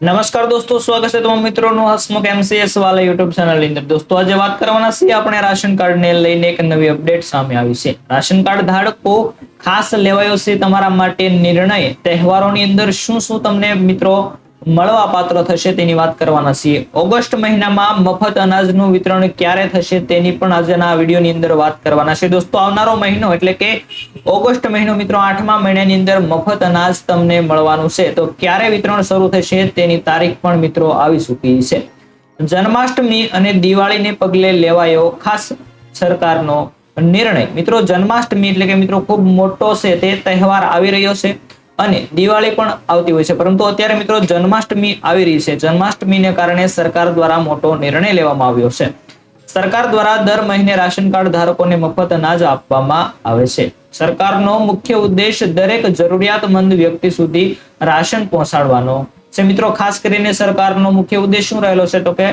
નમસ્કાર દોસ્તો, સ્વાગત છે તમામ મિત્રોનું હસમુખ એમસીએસ વાલા યુટ્યુબ ચેનલની અંદર. દોસ્તો, આજે વાત કરવાના છીએ આપણે રાશન કાર્ડ ને લઈને એક નવી અપડેટ સામે આવી છે. રાશન કાર્ડ ધારકો ખાસ લેવાયો છે તમારા માટે નિર્ણય. તહેવારોની અંદર શું શું તમને મિત્રો મળવા પાત્ર થશે તેની વાત કરવાના છીએ. ઓગસ્ટ મહિનામાં મફત અનાજનું વિતરણ ક્યારે થશે તેની પણ આજના વિડીયોની અંદર વાત કરવાના છે. દોસ્તો, આવનારો મહિનો એટલે કે ઓગસ્ટ મહિનો મિત્રો, આઠમા મહિનાની અંદર મફત અનાજ તમને મળવાનું છે. તો ક્યારે વિતરણ શરૂ થશે તેની તારીખ પણ મિત્રો આવી ચૂકી છે. જન્માષ્ટમી અને દિવાળીને પગલે લેવાયો ખાસ સરકારનો નિર્ણય. મિત્રો, જન્માષ્ટમી એટલે કે મિત્રો, ખૂબ મોટો છે તે તહેવાર આવી રહ્યો છે. અને દિવાળી પણ આવતી હોય છે. પરંતુ અત્યારે મિત્રો જન્માષ્ટમી આવી રહી છે. જન્માષ્ટમીને કારણે સરકાર દ્વારા મોટો નિર્ણય લેવામાં આવ્યો છે. સરકાર દ્વારા દર મહિને રાશન કાર્ડ ધારકોને મફત અનાજ આપવામાં આવે છે. સરકારનો મુખ્ય ઉદ્દેશ દરેક જરૂરિયાતમંદ વ્યક્તિ સુધી રાશન પહોંચાડવાનો છે. મિત્રો, ખાસ કરીને સરકારનો મુખ્ય ઉદ્દેશ શું રહેલો છે? તો કે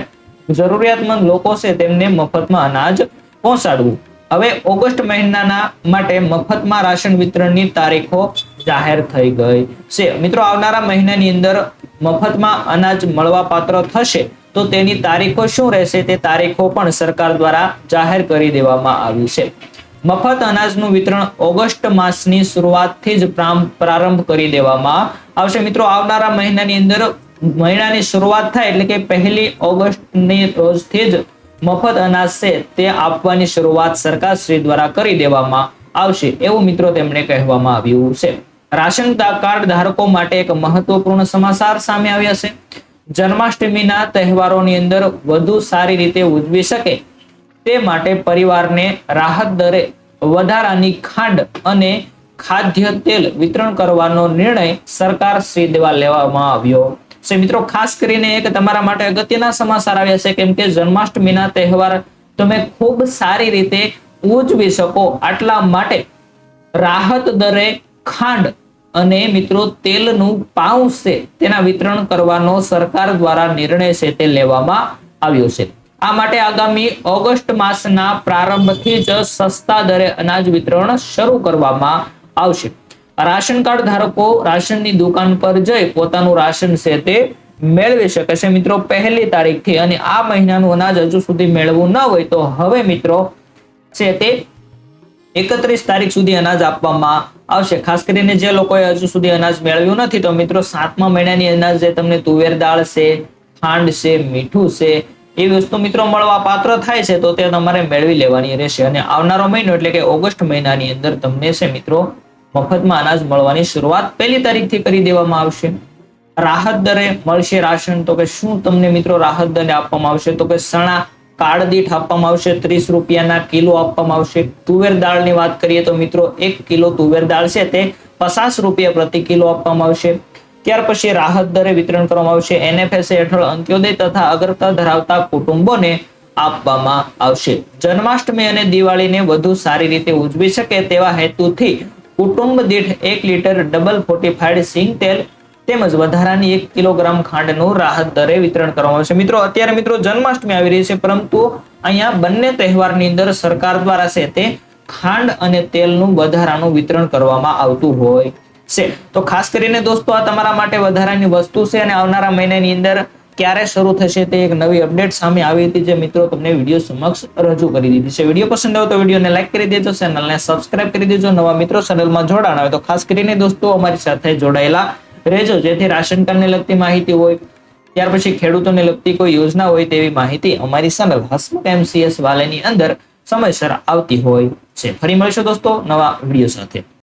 જરૂરિયાતમંદ લોકો છે તેમને મફતમાં અનાજ પહોંચાડવું. હવે ઓગસ્ટ મહિનાના માટે મફતમાં રાશન વિતરણની તારીખો જાહેર થઈ ગઈ છે. મિત્રો, આવનારા મહિનાની અંદર મફતમાં અનાજ મળવા પાત્ર થશે તો તેની તારીખો શું રહેશે તે તારીખો પણ સરકાર દ્વારા જાહેર કરી દેવામાં આવી છે. મફત અનાજનું વિતરણ ઓગસ્ટ માસની શરૂઆતથી જ પ્રારંભ કરી દેવામાં આવશે. મિત્રો, આવનારા મહિનાની અંદર મહિનાની શરૂઆત થાય એટલે કે પહેલી ઓગસ્ટની રોજથી જ મફત અનાજ છે તે આપવાની શરૂઆત સરકાર શ્રી દ્વારા કરી દેવામાં આવશે. એવું મિત્રો તેમણે કહેવામાં આવ્યું છે. રાશન કાર્ડ ધારકો માટે એક મહત્વપૂર્ણ સમાચાર સામે આવ્યા છે. જન્માષ્ટમીના તહેવારોની અંદર વધુ સારી રીતે ઉજવી શકે તે માટે પરિવારને રાહત દરે વધારાની ખાંડ અને ખાદ્ય તેલ વિતરણ કરવાનો નિર્ણય સરકાર શ્રી દ્વારા લેવામાં આવ્યો છે. મિત્રો, ખાસ કરીને એક તમારા માટે અગત્યના સમાચાર આવ્યા છે કેમ કે જન્માષ્ટમીના તહેવાર તમે ખૂબ સારી રીતે ઉજવી શકો. આટલા માટે રાહત દરે ખાંડ અને મિત્રો તેલનું પાઉચ છે તેના વિતરણ કરવાનો સરકાર દ્વારા નિર્ણય છે તે લેવામાં આવ્યો છે. આ માટે આગામી ઓગસ્ટ માસના પ્રારંભથી જ સસ્તા દરે અનાજ વિતરણ શરૂ કરવામાં આવશે. રાશન કાર્ડ ધારકો રાશનની દુકાન પર જઈ પોતાનું રાશન છે તે મેળવી શકે છે. મિત્રો, પહેલી તારીખથી અને આ મહિનાનું અનાજ હજુ સુધી મેળવવું ન હોય તો હવે મિત્રો, છે તે એકત્રીસ તારીખ સુધી અનાજ આપવામાં આવશે. ખાસ કરીને જે લોકોએ હજુ સુધી અનાજ મેળવ્યું નથી, તો મિત્રો સાતમા મહિનાની અનાજ જે તમને તુવેર દાળ છે, ખાંડ છે, મીઠું છે, એ વસ્તુ મિત્રો મળવા પાત્ર થાય છે, તો તે તમારે મેળવી લેવાની રહેશે. અને આવનારો મહિનો એટલે કે ઓગસ્ટ મહિનાની અંદર તમને છે મિત્રો મફતમાં અનાજ મળવાની શરૂઆત પહેલી તારીખથી કરી દેવામાં આવશે. રાહત દરે મળશે રાશન, તો કે શું તમને મિત્રો રાહત દરે આપવામાં આવશે? તો કે સણા કાર્ડ દીઠ આપવામાં આવશે, ત્રીસ રૂપિયાના કિલો આપવામાં આવશે. તુવેર દાળની વાત કરીએ તો મિત્રો, એક કિલો તુવેર દાળ છે તે પચાસ રૂપિયા પ્રતિ કિલો આપવામાં આવશે. ત્યાર પછી રાહત દરે વિતરણ કરવામાં આવશે. એનએફએસએ હેઠળ અંત્યોદય તથા અગ્રતા ધરાવતા કુટુંબોને આપવામાં આવશે. જન્માષ્ટમી અને દિવાળીને વધુ સારી રીતે ઉજવી શકે તેવા હેતુથી કુટુંબ દીઠ એક લીટર ડબલ ફોર્ટીફાઈડ સિંગ તેલ તેમજ વધારાની એક કિલોગ્રામ ખાંડનું રાહત દરે વિતરણ કરવામાં આવશે. મિત્રો, અત્યારે મિત્રો જન્માષ્ટમી આવી રહી છે, પરંતુ અહીંયા બંને તહેવારની અંદર સરકાર દ્વારા છે તે ખાંડ અને તેલનું વધારાનું વિતરણ કરવામાં આવતું હોય છે. તો ખાસ કરીને દોસ્તો, આ તમારા માટે વધારાની વસ્તુ છે અને આવનારા મહિનાની અંદર ક્યારે શરૂ થશે તે એક નવી અપડેટ સામે આવી હતી જે મિત્રો તમને વીડિયો સમક્ષ રજૂ કરી દીધી છે. વીડિયો પસંદ આવે તો વિડીયોને લાઈક કરી દેજો, ચેનલને સબસ્ક્રાઇબ કરી દેજો, નવા મિત્રો ચેનલમાં જોડાણ આવે તો ખાસ કરીને દોસ્તો અમારી સાથે જોડાયેલા રહેજો. જેથી રાશન કાર્ડને લગતી માહિતી હોય, ત્યાર પછી ખેડૂતોને લગતી કોઈ યોજના હોય તેવી માહિતી અમારી ચેનલ હસમુખ એમસીએસ વાલેની અંદર સમયસર આવતી હોય છે. ફરી મળીશું દોસ્તો નવા વીડિયો સાથે.